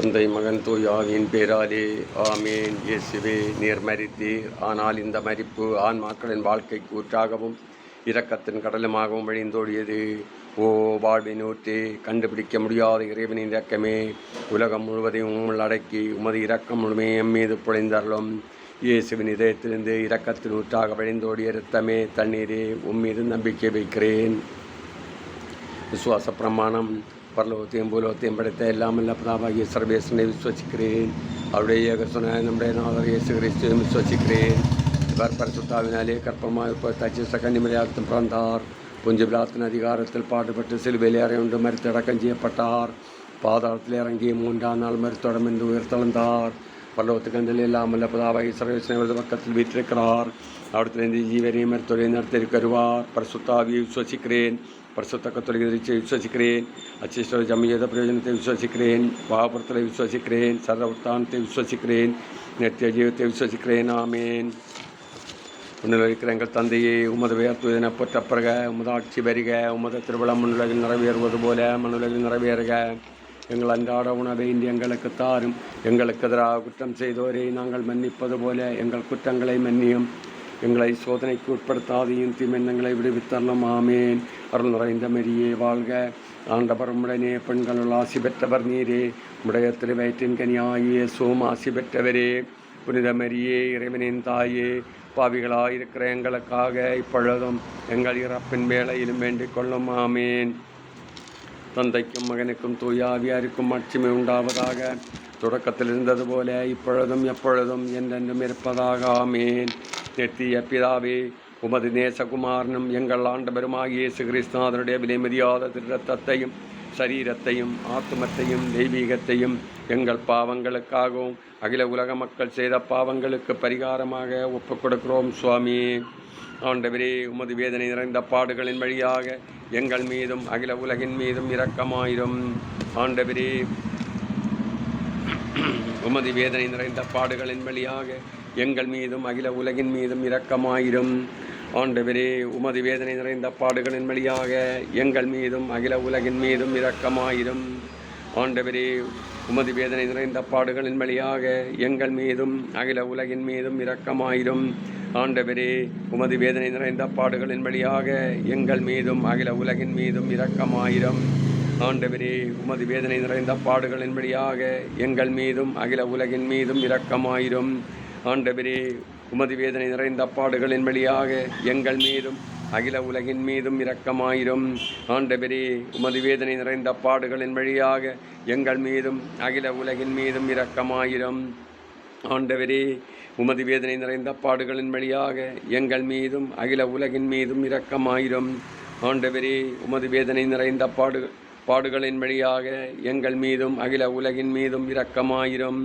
தந்தை மகன் தூயாவின் பேராலே ஆமேன். இயேசுவே நீர் மறித்தீர் ஆனால் இந்த மறிப்பு ஆன்மாக்களின் வாழ்க்கைக்கு உற்றாகவும் இரக்கத்தின் கடலுமாகவும் வழிந்தோடியது ஓ வாழ்வின் ஊற்றே கண்டுபிடிக்க முடியாத இறைவனின் இரக்கமே உலகம் முழுவதையும் உள்ளடக்கி அடக்கி உமது இரக்கம் முழுமே எம்மீது மீது இயேசுவின் இதயத்திலிருந்து இரக்கத்தின் ஊற்றாக வழிந்தோடிய இரத்தமே தண்ணீரே உம்மீது நம்பிக்கை வைக்கிறேன். விசுவாச பிரமாணம். பரலோகத்தையும் பூலோகத்தையும் படைத்த எல்லாமல்ல பிதாவாகிய சர்வேசனை விசுவசிக்கிறேன் அவருடைய ஏகசுன நம்முடைய நாதர் இயேசு கிறிஸ்துவையும் விசுவசிக்கிறேன் இவர் பரிசுத்தாவினாலே கற்பமாக தச்சு சகன்னிமலையாகத்தும் பிறந்தார் புஞ்ச விழாத்தின் அதிகாரத்தில் பாடுபட்டு சிலுவையில் இறங்கி மறுத்தடக்கம் செய்யப்பட்டார் பாதாளத்தில் இறங்கி மூன்றாம் நாள் மறுத்தடம் என்று உயிர்த்தளந்தார் உயிர்த்தெழுந்தார் பல்லவத்துக்கந்தில் இல்லாமல் புதாவாகி சர்வேசனை வலது பக்கத்தில் வீற்றிருக்கிறார் அவடத்திலிருந்து ஜீவனையும் மருத்துவரை நடத்திருக்கருவார் பரிசுத்தாவியை விசுவசிக்கிறேன் பரிசுத்த கத்தொலிகை விசுவசிக்கிறேன் அச்சிஷ்ட ஜமியத பிரயோஜனத்தை விசுவசிக்கிறேன் பாபுரத்தை விசுவசிக்கிறேன் சர்வத்தானத்தை விசுவசிக்கிறேன் நித்திய ஜீவத்தை விசுவசிக்கிறேன் ஆமேன் உன்னில் இருக்கிற எங்கள் தந்தையே உமது வேர்த்துவதன பொற்றப்பறக உமது ஆட்சி வருக உமது திருவிழா மண்ணுலகில் நிறைவேறுவது போல மண்ணுலகில் நிறைவேறுக எங்கள் அன்றாட உணவை இன்று எங்களுக்கு தாரும் எங்களுக்கு எதிராக குற்றம் செய்தோரை நாங்கள் மன்னிப்பது போல எங்கள் குற்றங்களை மன்னியும் எங்களை சோதனைக்கு உட்படுத்தாதையும் திமெண்ணங்களை விடுவித்தரலாம். ஆமேன். அருள் நிறைந்த மரியே வாழ்க. ஆண்டவர் உடனே பெண்களுள் ஆசி பெற்றவர் நீரே. உடைய திருவயிற்றின் கனியாயே சோம் ஆசி பெற்றவரே. புனித மரியே இறைவனின் தாயே பாவிகளாயிருக்கிற எங்களுக்காக இப்பொழுதும் எங்கள் இறப்பின் வேலையிலும் வேண்டிக் கொள்ளும். ஆமேன். தந்தைக்கும் மகனுக்கும் தூயாவியாருக்கும் மாட்சிமை உண்டாவதாக. தொடக்கத்தில் இருந்தது போல இப்பொழுதும் எப்பொழுதும் என்றென்றும் இருப்பதாக. ஆமேன். நித்திய பிதாவே உமது நேசகுமாரனும் எங்கள் ஆண்டவருமாகிய இயேசு கிறிஸ்துநாதனுடைய விலைமதியாத திருரத்தத்தையும் சரீரத்தையும் ஆத்மத்தையும் தெய்வீகத்தையும் எங்கள் பாவங்களுக்காகவும் அகில உலக மக்கள் செய்த பாவங்களுக்கு பரிகாரமாக ஒப்புக் கொடுக்கிறோம் சுவாமி. ஆண்டவரே உமது வேதனை நிறைந்த பாடுகளின் வழியாக எங்கள் மீதும் அகில உலகின் மீதும் இரக்கமாயிரும். ஆண்டவரே உமது வேதனை நிறைந்த பாடுகளின் வழியாக எங்கள் மீதும் அகில உலகின் மீதும் இரக்கமாயிரும். ஆண்டவரே உமது வேதனை நிறைந்த பாடுகளின் வழியாக எங்கள் மீதும் அகில உலகின் மீதும் இரக்கமாயிரும். ஆண்டவரே உமது வேதனை நிறைந்த பாடுகளின் வழியாக எங்கள் மீதும் அகில உலகின் மீதும் இரக்கமாயிரும். ஆண்டவரே உமது வேதனை நிறைந்த பாடுகளின் வழியாக எங்கள் மீதும் அகில உலகின் மீதும் இரக்கமாயிரும். ஆண்டவரே உமது வேதனை நிறைந்த பாடுகளின் வழியாக எங்கள் மீதும் அகில உலகின் மீதும் இரக்கமாயிரும். ஆண்டவரே உமது வேதனை நிறைந்த பாடுகளின் வழியாக எங்கள் மீதும் அகில உலகின் மீதும் இரக்கமாயிரும். ஆண்டவரே உமது வேதனை நிறைந்த பாடுகளின் வழியாக எங்கள் மீதும் அகில உலகின் மீதும் இரக்கமாயிரும். ஆண்டவரே உமது வேதனை நிறைந்த பாடுகளின் வழியாக எங்கள் மீதும் அகில உலகின் மீதும் இரக்கமாயிரும். ஆண்டவரே உமது வேதனை நிறைந்த பாடு பாடுகளின் வழியாக எங்கள் மீதும் அகில உலகின் மீதும் இரக்கமாயிரும்.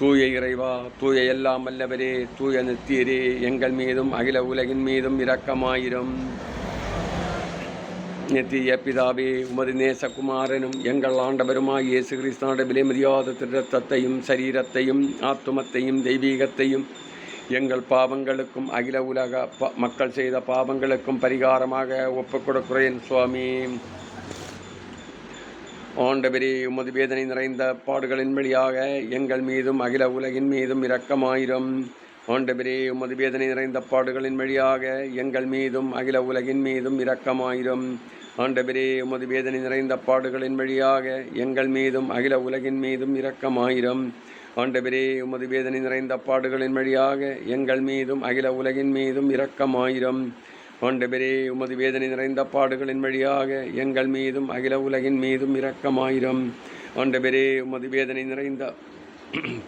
தூய இறைவா தூய எல்லாம் அல்லவரே தூய நித்தியரே எங்கள் மீதும் அகில உலகின் மீதும் இரக்கமாயிரும். நித்திய பிதாவே உமது நேசகுமாரனும் எங்கள் ஆண்டவருமாய் இயேசு கிறிஸ்தான விலைமதியாத திருத்தத்தையும் சரீரத்தையும் ஆத்துமத்தையும் தெய்வீகத்தையும் எங்கள் பாவங்களுக்கும் அகில உலக மக்கள் செய்த பாவங்களுக்கும் பரிகாரமாக ஒப்புக் கொடுக்கிறேன் சுவாமி. ஆண்டவரே உமது வேதனை நிறைந்த பாடுகளின் வழியாக எங்கள் மீதும் அகில உலகின் மீதும் இரக்கமாயிரும். ஆண்டவரே உமது வேதனை நிறைந்த பாடுகளின் வழியாக எங்கள் மீதும் அகில உலகின் மீதும் இரக்கமாயிரும். ஆண்டவரே உமது வேதனை நிறைந்த பாடுகளின் வழியாக எங்கள் மீதும் அகில உலகின் மீதும் இரக்கமாயிரும். ஆண்டவரே உமது வேதனை நிறைந்த பாடுகளின் வழியாக எங்கள் மீதும் அகில உலகின் மீதும் இரக்கமாயிரும். ஆண்டவரே உமது வேதனை நிறைந்த பாடுகளின் வழியாக எங்கள் மீதும் அகில உலகின் மீதும் இரக்கமாயிரம். ஆண்டவரே உமது வேதனை நிறைந்த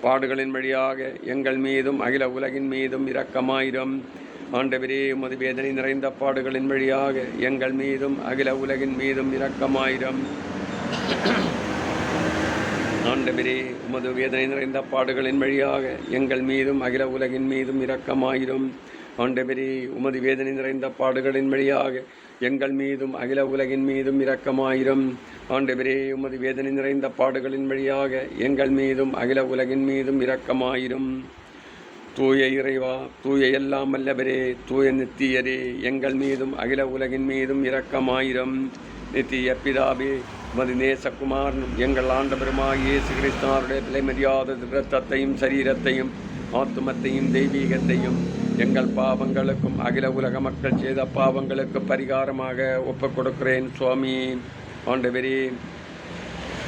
பாடுகளின் வழியாக எங்கள் மீதும் அகில உலகின் மீதும் இரக்கமாயிரம். ஆண்டவரே உமது வேதனை நிறைந்த பாடுகளின் வழியாக எங்கள் மீதும் அகில உலகின் மீதும் இரக்கமாயிரம். ஆண்டவரே உமது வேதனை நிறைந்த பாடுகளின் வழியாக எங்கள் மீதும் அகில உலகின் மீதும் இரக்கமாயிரும். ஆண்டவரே உமது வேதனை நிறைந்த பாடுகளின் வழியாக எங்கள் மீதும் அகில உலகின் மீதும் இரக்கமாயிரும். ஆண்டவரே உமது வேதனை நிறைந்த பாடுகளின் வழியாக எங்கள் மீதும் அகில உலகின் மீதும் இரக்கமாயிரும். தூய இறைவா தூய எல்லாம் அல்லவரே தூய நித்தியரே எங்கள் மீதும் அகில உலகின் மீதும் இரக்கமாயிரம். நித்திய பிதாபே மது நேசகுமாரனும் எங்கள் ஆண்டவருமாய் இயேசு கிறிஸ்துவனுடைய விலைமரியாத ரத்தத்தையும் சரீரத்தையும் ஆத்துமத்தையும் தெய்வீகத்தையும் எங்கள் பாவங்களுக்கும் அகில உலக மக்கள் செய்த பாவங்களுக்கு பரிகாரமாக ஒப்புக் கொடுக்கிறேன் சுவாமி. ஆண்டவரே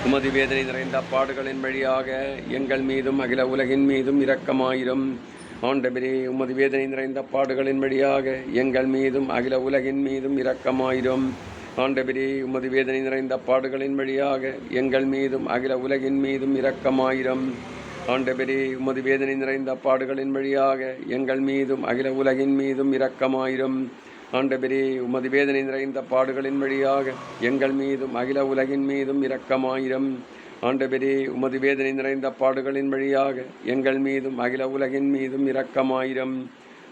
உமது வேதனை நிறைந்த பாடுகளின் வழியாக எங்கள் மீதும் அகில உலகின் மீதும் இரக்கமாயிரும். ஆண்டவரே உமது வேதனை நிறைந்த பாடுகளின் வழியாக எங்கள் மீதும் அகில உலகின் மீதும் இரக்கமாயிரும். ஆண்டவரே உமது வேதனை நிறைந்த பாடுகளின் வழியாக எங்கள் மீதும் அகில உலகின் மீதும் இரக்கமாயிரும். ஆண்டவரே உமது வேதனை நிறைந்த பாடுகளின் வழியாக எங்கள் மீதும் அகில உலகின் மீதும் இரக்கமாயிரும். ஆண்டவரே உமது வேதனை நிறைந்த பாடுகளின் வழியாக எங்கள் மீதும் அகில உலகின் மீதும் இரக்கமாயிரம். ஆண்டவரே உமது வேதனை நிறைந்த பாடுகளின் வழியாக எங்கள் மீதும் அகில உலகின் மீதும் இரக்கமாயிரம்.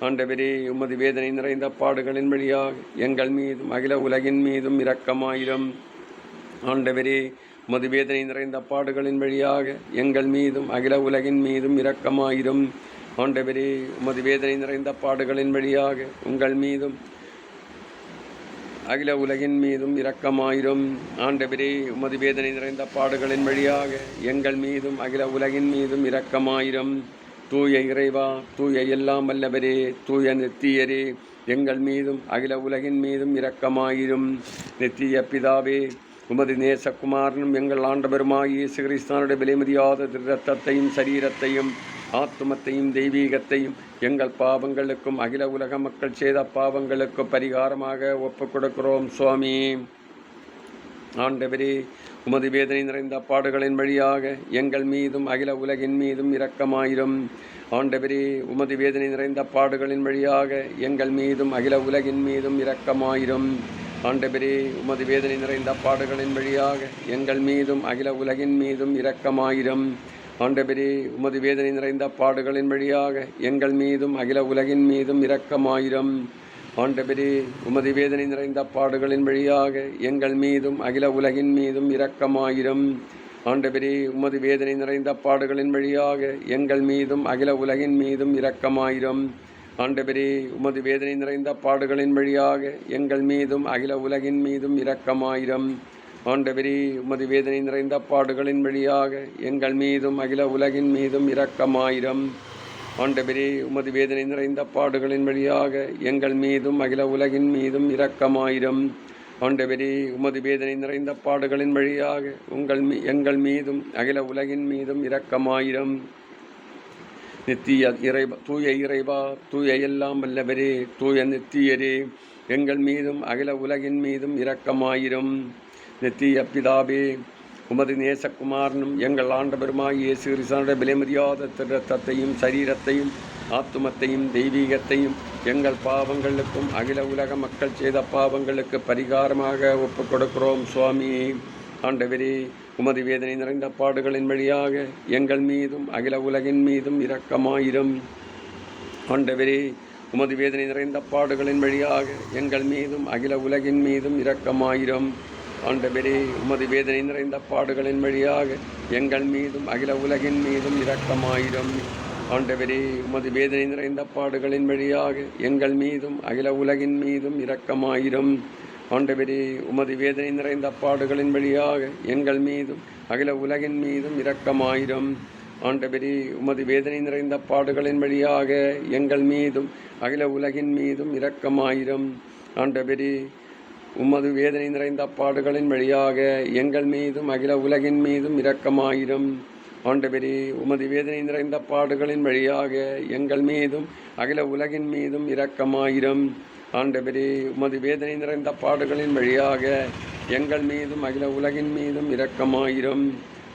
ஆண்டவரே உமது வேதனை நிறைந்த பாடுகளின் வழியாக எங்கள் மீதும் அகில உலகின் மீதும் இரக்கமாயிரம். ஆண்டவரே உமது வேதனை நிறைந்த பாடுகளின் வழியாக எங்கள் மீதும் அகில உலகின் மீதும் இரக்கமாயிரும். ஆண்டவரே உமது வேதனை நிறைந்த பாடுகளின் வழியாக உங்கள் மீதும் அகில உலகின் மீதும் இரக்கமாயிரும். ஆண்டவரே உமது வேதனை நிறைந்த பாடுகளின் வழியாக எங்கள் மீதும் அகில உலகின் மீதும் இரக்கமாயிரும். தூய இறைவா தூய எல்லாம் வல்லவரே தூய நித்தியரே எங்கள் மீதும் அகில உலகின் மீதும் இரக்கமாயிரும். நித்திய பிதாவே உமது நேசகுமாரனும் எங்கள் ஆண்டவருமாய் இயேசு கிறிஸ்தானுடைய விலைமதியாத திருரத்தத்தையும் சரீரத்தையும் ஆத்துமத்தையும் தெய்வீகத்தையும் எங்கள் பாவங்களுக்கும் அகில உலக மக்கள் செய்த பாவங்களுக்கும் பரிகாரமாக ஒப்புக் கொடுக்கிறோம் சுவாமி. ஆண்டவரே உமது வேதனை நிறைந்த பாடுகளின் வழியாக எங்கள் மீதும் அகில உலகின் மீதும் இரக்கமாயிரும். ஆண்டவரே உமது வேதனை நிறைந்த பாடுகளின் வழியாக எங்கள் மீதும் அகில உலகின் மீதும் இரக்கமாயிரும். ஆண்டபெரே உமது வேதனை நிறைந்த பாடுகளின் வழியாக எங்கள் மீதும் அகில உலகின் மீதும் இரக்கமாயிரம். ஆண்டபெரே உமது வேதனை நிறைந்த பாடுகளின் வழியாக எங்கள் மீதும் அகில உலகின் மீதும் இரக்கமாயிரம். ஆண்டபெரே உமது வேதனை நிறைந்த பாடுகளின் வழியாக எங்கள் மீதும் அகில உலகின் மீதும் இரக்கமாயிரம். ஆண்டபெரே உமது வேதனை நிறைந்த பாடுகளின் வழியாக எங்கள் மீதும் அகில உலகின் மீதும் இரக்கமாயிரம். ஆண்டவரே உமது வேதனை நிறைந்த பாடுகளின் வழியாக எங்கள் மீதும் அகில உலகின் மீதும் இரக்கமாயிரம். ஆண்டவரே உமது வேதனை நிறைந்த பாடுகளின் வழியாக எங்கள் மீதும் அகில உலகின் மீதும் இரக்கமாயிரம். ஆண்டவரே உமது வேதனை நிறைந்த பாடுகளின் வழியாக எங்கள் மீதும் அகில உலகின் மீதும் இரக்கமாயிரம். ஆண்டவரே உமது வேதனை நிறைந்த பாடுகளின் வழியாக உங்கள் எங்கள் மீதும் அகில உலகின் மீதும் இரக்கமாயிரம். நித்திய இறை தூய இறைவா தூய எல்லாம் வல்லவரே தூய நித்தியரே. எங்கள் மீதும் அகில உலகின் மீதும் இரக்கமாயிரும். நித்திய பிதாவே உமது நேசகுமாரனும் எங்கள் ஆண்டவருமாய் இயேசு கிறிஸ்தனுடைய விலைமதியாத ரத்தத்தையும் சரீரத்தையும் ஆத்துமத்தையும் தெய்வீகத்தையும் எங்கள் பாவங்களுக்கும் அகில உலக மக்கள் செய்த பாவங்களுக்கு பரிகாரமாக ஒப்புக் கொடுக்கிறோம் சுவாமி. ஆண்டவரே உமது வேதனை நிறைந்த பாடுகளின் வழியாக எங்கள் மீதும் அகில உலகின் மீதும் இரக்கமாயிரும். ஆண்டவரே உமது வேதனை நிறைந்த பாடுகளின் வழியாக எங்கள் மீதும் அகில உலகின் மீதும் இரக்கமாயிரும். ஆண்டவரே உமது வேதனை நிறைந்த பாடுகளின் வழியாக எங்கள் மீதும் அகில உலகின் மீதும் இரக்கமாயிரும். ஆண்டவரே உமது வேதனை நிறைந்த பாடுகளின் வழியாக எங்கள் மீதும் அகில உலகின் மீதும் இரக்கமாயிரும். ஆண்டவரே உமது வேதனை நிறைந்த பாடுகளின் வழியாக எங்கள் மீதும் அகில உலகின் மீதும் இரக்கமாயிரும். ஆண்டவரே உமது வேதனை நிறைந்த பாடுகளின் வழியாக எங்கள் மீதும் அகில உலகின் மீதும் இரக்கமாயிரும். ஆண்டவரே உமது வேதனை நிறைந்த பாடுகளின் வழியாக எங்கள் மீதும் அகில உலகின் மீதும் இரக்கமாயிரும். ஆண்டவரே உமது வேதனை நிறைந்த பாடுகளின் வழியாக எங்கள் மீதும் அகில உலகின் மீதும் இரக்கமாயிரும். ஆண்டவரே உமது வேதனை நிறைந்த பாடுகளின் வழியாக எங்கள் மீதும் அகில உலகின் மீதும் இரக்கமாயிரும்.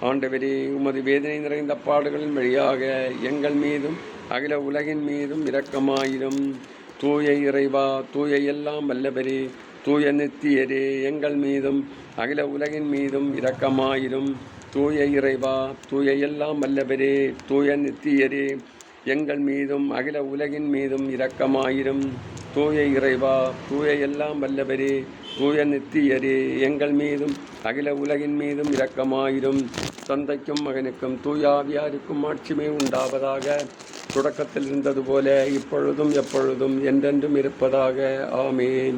ஆண்டவரே உமது வேதனை நிறைந்த பாடுகளின் வழியாக எங்கள் மீதும் அகில உலகின் மீதும் இரக்கமாயிரும். தூய இறைவா தூய எல்லாம் வல்லவரே தூய நித்தியரே எங்கள் மீதும் அகில உலகின் மீதும் இரக்கமாயிரும். தூய இறைவா தூய எல்லாம் வல்லவரே தூய நித்தியரே எங்கள் மீதும் அகில உலகின் மீதும் இரக்கமாயிரும். தூய இறைவா தூய எல்லாம் வல்லவரே தூய நித்தியரே எங்கள் மீதும் அகில உலகின் மீதும் இரக்கமாயிரும். தந்தைக்கும் மகனுக்கும் தூயாவியாருக்கும் ஆட்சிமே உண்டாவதாக தொடக்கத்தில் இருந்தது போல இப்பொழுதும் எப்பொழுதும் என்றென்றும் இருப்பதாக. ஆமேன்.